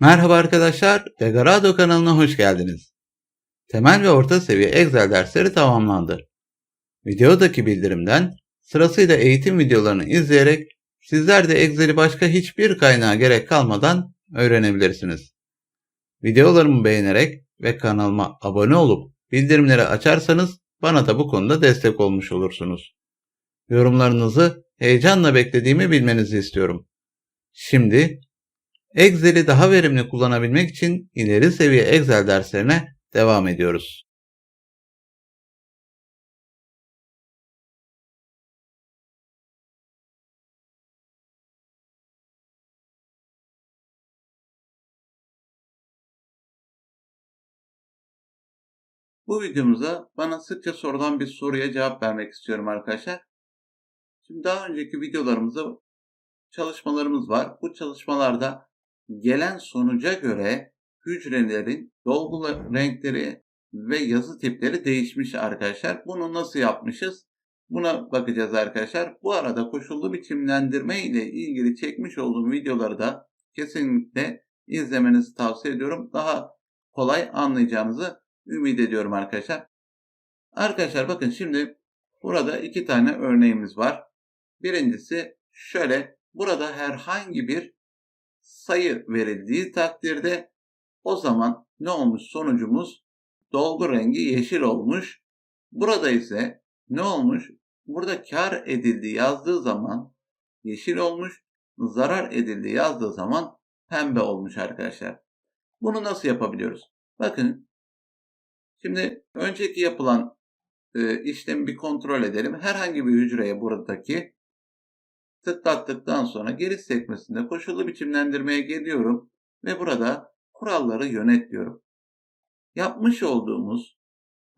Merhaba arkadaşlar, Degarado kanalına hoş geldiniz. Temel ve orta seviye Excel dersleri tamamlandı. Videodaki bildirimden sırasıyla eğitim videolarını izleyerek sizler de Excel'i başka hiçbir kaynağa gerek kalmadan öğrenebilirsiniz. Videolarımı beğenerek ve kanalıma abone olup bildirimleri açarsanız bana da bu konuda destek olmuş olursunuz. Yorumlarınızı heyecanla beklediğimi bilmenizi istiyorum. Şimdi Excel'i daha verimli kullanabilmek için ileri seviye Excel derslerine devam ediyoruz. Bu videomuzda bana sıkça sorulan bir soruya cevap vermek istiyorum arkadaşlar. Şimdi daha önceki videolarımızda çalışmalarımız var. Bu çalışmalarda gelen sonuca göre hücrelerin dolgu renkleri ve yazı tipleri değişmiş arkadaşlar. Bunu nasıl yapmışız? Buna bakacağız arkadaşlar. Bu arada koşullu biçimlendirme ile ilgili çekmiş olduğum videoları da kesinlikle izlemenizi tavsiye ediyorum. Daha kolay anlayacağınızı ümit ediyorum arkadaşlar. Arkadaşlar bakın şimdi burada iki tane örneğimiz var. Birincisi şöyle burada herhangi bir sayı verildiği takdirde o zaman ne olmuş sonucumuz dolgu rengi yeşil olmuş. Burada ise ne olmuş? Burada kar edildi yazdığı zaman yeşil olmuş. Zarar edildi yazdığı zaman pembe olmuş arkadaşlar. Bunu nasıl yapabiliyoruz? Bakın şimdi önceki yapılan e, işlemi bir kontrol edelim. Herhangi bir hücreye buradaki tıklattıktan sonra geri sekmesinde koşullu biçimlendirmeye geliyorum ve burada kuralları yönet diyorum. Yapmış olduğumuz,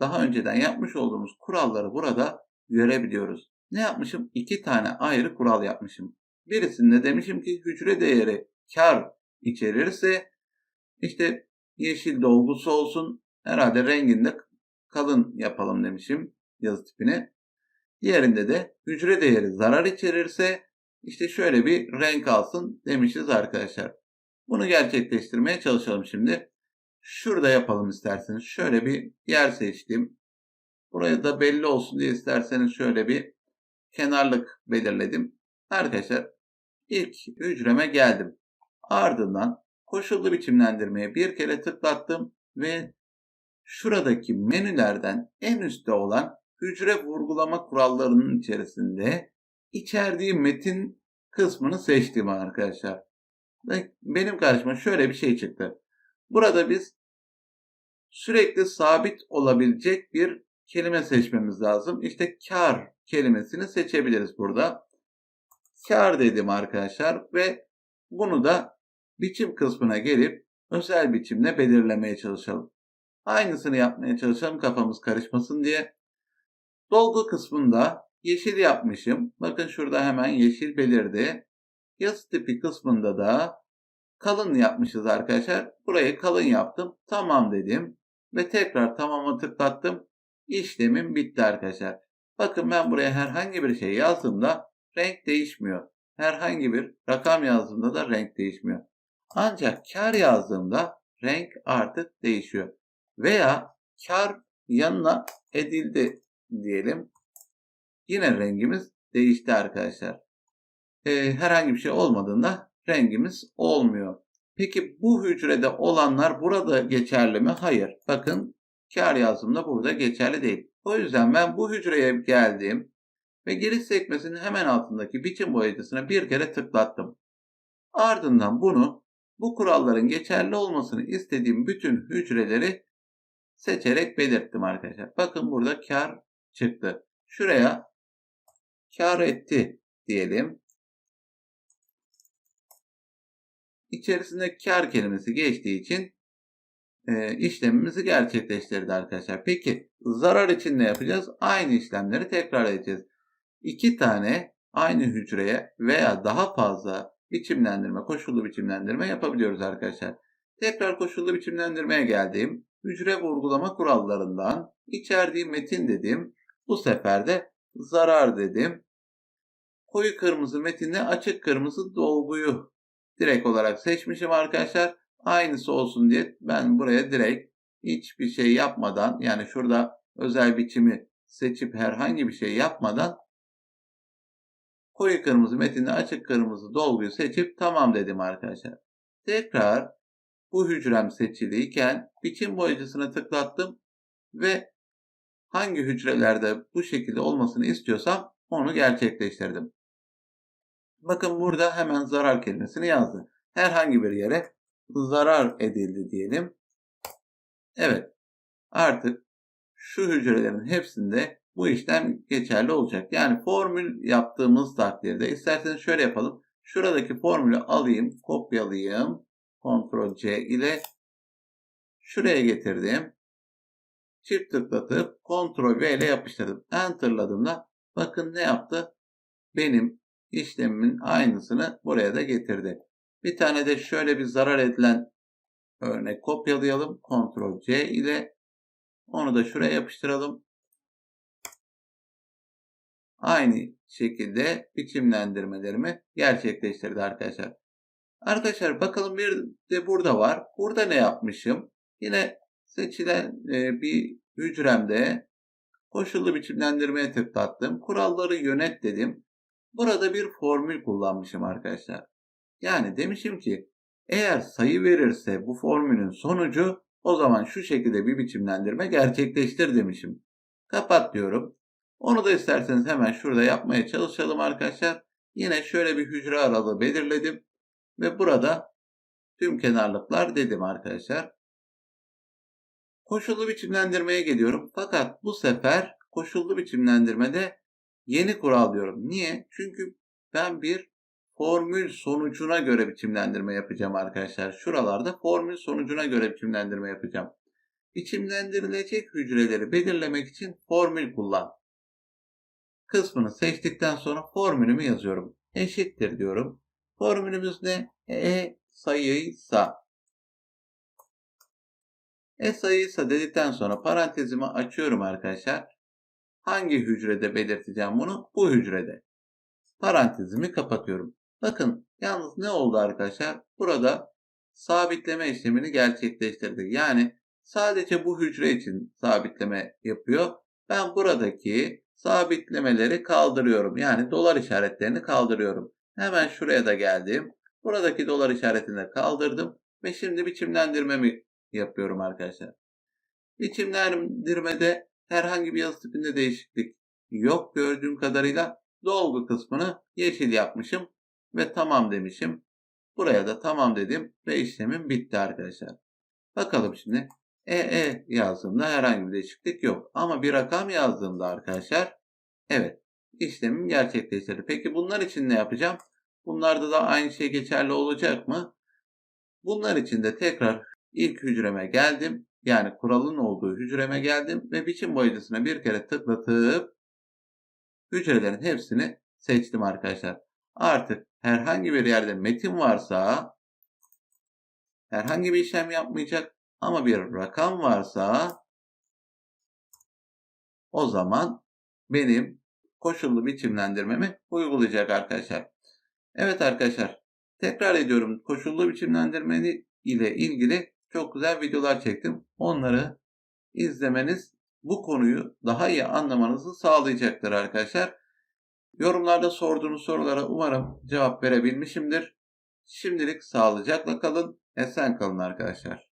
daha önceden yapmış olduğumuz kuralları burada görebiliyoruz. Ne yapmışım? İki tane ayrı kural yapmışım. Birisinde demişim ki hücre değeri kar içerirse işte yeşil dolgusu olsun. Herhalde renginde kalın yapalım demişim yazı tipini. Diğerinde de hücre değeri zarar içerirse işte şöyle bir renk alsın demişiz arkadaşlar. Bunu gerçekleştirmeye çalışalım şimdi. Şurada yapalım isterseniz. Şöyle bir yer seçtim. Buraya da belli olsun diye isterseniz şöyle bir kenarlık belirledim. Arkadaşlar ilk hücreme geldim. Ardından koşullu biçimlendirmeye bir kere tıklattım ve şuradaki menülerden en üstte olan hücre vurgulama kurallarının içerisinde içerdiği metin kısmını seçtim arkadaşlar. Ve benim karşıma şöyle bir şey çıktı. Burada biz sürekli sabit olabilecek bir kelime seçmemiz lazım. İşte kar kelimesini seçebiliriz burada. Kar dedim arkadaşlar ve bunu da biçim kısmına gelip özel biçimle belirlemeye çalışalım. Aynısını yapmaya çalışalım kafamız karışmasın diye. Dolgu kısmında yeşil yapmışım. Bakın şurada hemen yeşil belirdi. Yazı tipi kısmında da kalın yapmışız arkadaşlar. Burayı kalın yaptım. Tamam dedim. Ve tekrar tamama tıklattım. İşlemim bitti arkadaşlar. Bakın ben buraya herhangi bir şey yazdığımda renk değişmiyor. Herhangi bir rakam yazdığımda da renk değişmiyor. Ancak kar yazdığımda renk artık değişiyor. Veya kar yanına edildi diyelim. Yine rengimiz değişti arkadaşlar. Ee, herhangi bir şey olmadığında rengimiz olmuyor. Peki bu hücrede olanlar burada geçerli mi? Hayır. Bakın kar yazdığımda burada geçerli değil. O yüzden ben bu hücreye geldim ve giriş sekmesinin hemen altındaki biçim boyacısına bir kere tıklattım. Ardından bunu bu kuralların geçerli olmasını istediğim bütün hücreleri seçerek belirttim arkadaşlar. Bakın burada kar çıktı. Şuraya kar etti diyelim. İçerisinde kar kelimesi geçtiği için e, işlemimizi gerçekleştirdi arkadaşlar. Peki zarar için ne yapacağız? Aynı işlemleri tekrar edeceğiz. İki tane aynı hücreye veya daha fazla biçimlendirme, koşullu biçimlendirme yapabiliyoruz arkadaşlar. Tekrar koşullu biçimlendirmeye geldim. Hücre vurgulama kurallarından içerdiği metin dedim. Bu sefer de zarar dedim. Koyu kırmızı metinle açık kırmızı dolguyu direkt olarak seçmişim arkadaşlar. Aynısı olsun diye ben buraya direkt hiçbir şey yapmadan yani şurada özel biçimi seçip herhangi bir şey yapmadan koyu kırmızı metinde açık kırmızı dolguyu seçip tamam dedim arkadaşlar. Tekrar bu hücrem seçiliyken biçim boyacısına tıklattım ve hangi hücrelerde bu şekilde olmasını istiyorsam onu gerçekleştirdim. Bakın burada hemen zarar kelimesini yazdı. Herhangi bir yere zarar edildi diyelim. Evet. Artık şu hücrelerin hepsinde bu işlem geçerli olacak. Yani formül yaptığımız takdirde isterseniz şöyle yapalım. Şuradaki formülü alayım, kopyalayayım. Ctrl C ile şuraya getirdim. Çift tıklatıp Ctrl V ile yapıştırdım. Enter'ladığımda bakın ne yaptı? Benim işlemimin aynısını buraya da getirdi. Bir tane de şöyle bir zarar edilen örnek kopyalayalım. Ctrl C ile onu da şuraya yapıştıralım. Aynı şekilde biçimlendirmelerimi gerçekleştirdi arkadaşlar. Arkadaşlar bakalım bir de burada var. Burada ne yapmışım? Yine seçilen e, bir hücremde koşullu biçimlendirmeye tıklattım. Kuralları yönet dedim. Burada bir formül kullanmışım arkadaşlar. Yani demişim ki eğer sayı verirse bu formülün sonucu o zaman şu şekilde bir biçimlendirme gerçekleştir demişim. Kapat diyorum. Onu da isterseniz hemen şurada yapmaya çalışalım arkadaşlar. Yine şöyle bir hücre aralığı belirledim. Ve burada tüm kenarlıklar dedim arkadaşlar. Koşullu biçimlendirmeye geliyorum. Fakat bu sefer koşullu biçimlendirmede yeni kural diyorum. Niye? Çünkü ben bir formül sonucuna göre biçimlendirme yapacağım arkadaşlar. Şuralarda formül sonucuna göre biçimlendirme yapacağım. Biçimlendirilecek hücreleri belirlemek için formül kullan. Kısmını seçtikten sonra formülümü yazıyorum. Eşittir diyorum. Formülümüz ne? E sayıysa. E sayıysa dedikten sonra parantezimi açıyorum arkadaşlar. Hangi hücrede belirteceğim bunu? Bu hücrede. Parantezimi kapatıyorum. Bakın yalnız ne oldu arkadaşlar? Burada sabitleme işlemini gerçekleştirdi. Yani sadece bu hücre için sabitleme yapıyor. Ben buradaki sabitlemeleri kaldırıyorum. Yani dolar işaretlerini kaldırıyorum. Hemen şuraya da geldim. Buradaki dolar işaretini kaldırdım. Ve şimdi biçimlendirmemi yapıyorum arkadaşlar. Biçimlendirmede herhangi bir yazı tipinde değişiklik yok gördüğüm kadarıyla dolgu kısmını yeşil yapmışım ve tamam demişim. Buraya da tamam dedim ve işlemim bitti arkadaşlar. Bakalım şimdi EE yazdığımda herhangi bir değişiklik yok. Ama bir rakam yazdığımda arkadaşlar evet işlemim gerçekleştirdi. Peki bunlar için ne yapacağım? Bunlarda da aynı şey geçerli olacak mı? Bunlar için de tekrar ilk hücreme geldim. Yani kuralın olduğu hücreme geldim ve biçim boyacısına bir kere tıklatıp hücrelerin hepsini seçtim arkadaşlar. Artık herhangi bir yerde metin varsa herhangi bir işlem yapmayacak ama bir rakam varsa o zaman benim koşullu biçimlendirmemi uygulayacak arkadaşlar. Evet arkadaşlar tekrar ediyorum koşullu biçimlendirmeni ile ilgili çok güzel videolar çektim. Onları izlemeniz bu konuyu daha iyi anlamanızı sağlayacaktır arkadaşlar. Yorumlarda sorduğunuz sorulara umarım cevap verebilmişimdir. Şimdilik sağlıcakla kalın, esen kalın arkadaşlar.